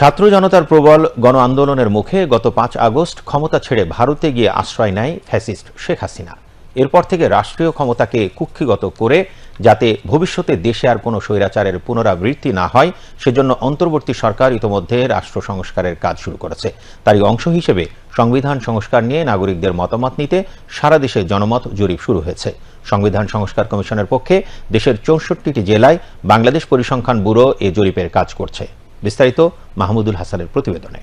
ছাত্র জনতার প্রবল গণ আন্দোলনের মুখে গত পাঁচ আগস্ট ক্ষমতা ছেড়ে ভারতে গিয়ে আশ্রয় নেয় ফ্যাসিস্ট শেখ হাসিনা। এরপর থেকে রাষ্ট্রীয় ক্ষমতাকে কুক্ষিগত করে যাতে ভবিষ্যতে দেশে আর কোনো স্বৈরাচারের পুনরাবৃত্তি না হয়, সেজন্য অন্তর্বর্তী সরকার ইতোমধ্যে রাষ্ট্র সংস্কারের কাজ শুরু করেছে। তারই অংশ হিসেবে সংবিধান সংস্কার নিয়ে নাগরিকদের মতামত নিতে সারা দেশে জনমত জরিপ শুরু হয়েছে। সংবিধান সংস্কার কমিশনের পক্ষে দেশের চৌষট্টিটি জেলায় বাংলাদেশ পরিসংখ্যান ব্যুরো এ জরিপের কাজ করছে। বিস্তারিত মাহমুদুল হাসানের প্রতিবেদনে।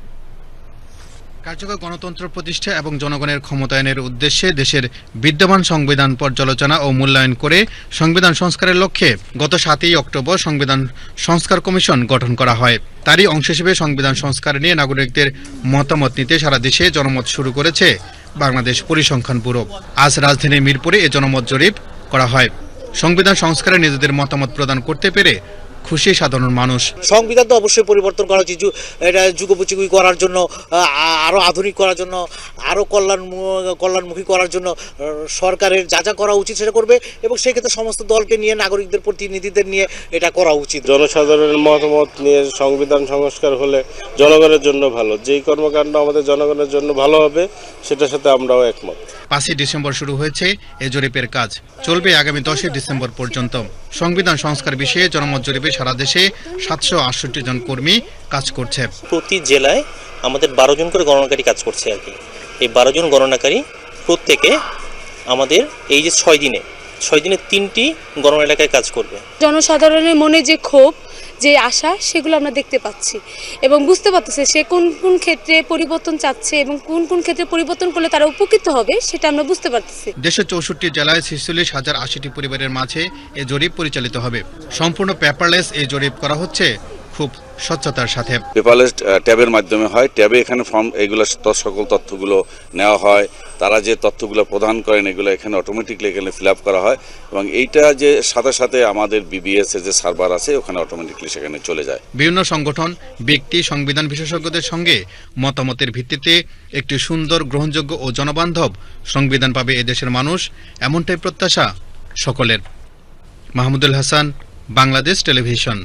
কার্যকর গণতন্ত্র প্রতিষ্ঠা এবং জনগণের ক্ষমতায়নের উদ্দেশ্যে দেশের বিদ্যমান সংবিধান পর্যালোচনা ও মূল্যায়ন করে সংবিধান সংস্কারের লক্ষ্যে গত সাতই অক্টোবর সংবিধান সংস্কার কমিশন গঠন করা হয়। তারই অংশ হিসেবে সংবিধান সংস্কার নিয়ে নাগরিকদের মতামত নিতে সারা দেশে জনমত শুরু করেছে বাংলাদেশ পরিসংখ্যান ব্যুরো। আজ রাজধানীর মিরপুরে এ জনমত জরিপ করা হয়। সংবিধান সংস্কারে নিজেদের মতামত প্রদান করতে পেরে খুশি সাধারণ মানুষ। সংবিধান তো অবশ্যই পরিবর্তন করা উচিত। এটা যুগোপযোগী করার জন্য আ- আরও আধুনিক করার জন্য আরও কল্যাণ কল্যাণমুখী করার জন্য সরকারের যা যা করা উচিত সেটা করবে এবং সেক্ষেত্রে সমস্ত দলকে নিয়ে নাগরিকদের প্রতিনিধিদের নিয়ে এটা করা উচিত। জনসাধারণের মতামত নিয়ে সংবিধান সংস্কার হলে জনগণের জন্য ভালো। যেই কর্মকাণ্ড আমাদের জনগণের জন্য ভালো হবে সেটার সাথে আমরাও একমত। পাঁচই ডিসেম্বর শুরু হয়েছে এ জরিপের কাজ। চলবে আগামী দশই ডিসেম্বর পর্যন্ত। সংবিধান সংস্কার বিষয়ে জনমত জরিপে সারা দেশে সাতশো আটষট্টি জন কর্মী কাজ করছে। প্রতি জেলায় আমাদের বারো জন করে গণনাকারী কাজ করছে আর কি। এই বারো জন গণনাকারী প্রত্যেকে আমাদের এই যে ছয় দিনে ছয় দিনে তিনটি গণনা এলাকায় কাজ করবে। জনসাধারণের মনে যে ক্ষোভ যে আশা, সেগুলো আমরা দেখতে পাচ্ছি। এবং বুঝতে পারতেছে সে কোন কোন ক্ষেত্রে পরিবর্তন চাচ্ছে এবং কোন কোন ক্ষেত্রে পরিবর্তন করলে তারা উপকৃত হবে, সেটা আমরা বুঝতে পারতেছি। দেশের চৌষট্টি জেলায় ছেচল্লিশ হাজার আশিটি পরিবারের মাঝে এ জরিপ পরিচালিত হবে। সম্পূর্ণ পেপারলেস এই জরিপ করা হচ্ছে। খুব স্বচ্ছতার সাথে। পেপারলেস ট্যাবের মাধ্যমে হয়। ট্যাবে এখানে ফর্ম এগুলো সকল তথ্যগুলো নেওয়া হয়। তারা যে তথ্যগুলো প্রদান করেন এগুলো এখানে অটোমেটিকলি এখানে ফিল করা হয়। এবং এইটা যে সাথে সাথে আমাদের বিবিএস এর যে সার্ভার আছে ওখানে অটোমেটিকলি সেখানে চলে যায়। বিভিন্ন সংগঠন ব্যক্তি সংবিধান বিশেষজ্ঞদের সঙ্গে মতামতের ভিত্তিতে একটি সুন্দর গ্রহণযোগ্য ও জনবান্ধব সংবিধান পাবে এদেশের মানুষ। এমনটাই প্রত্যাশা সকলের। মাহমুদুল হাসান বাংলাদেশ টেলিভিশন।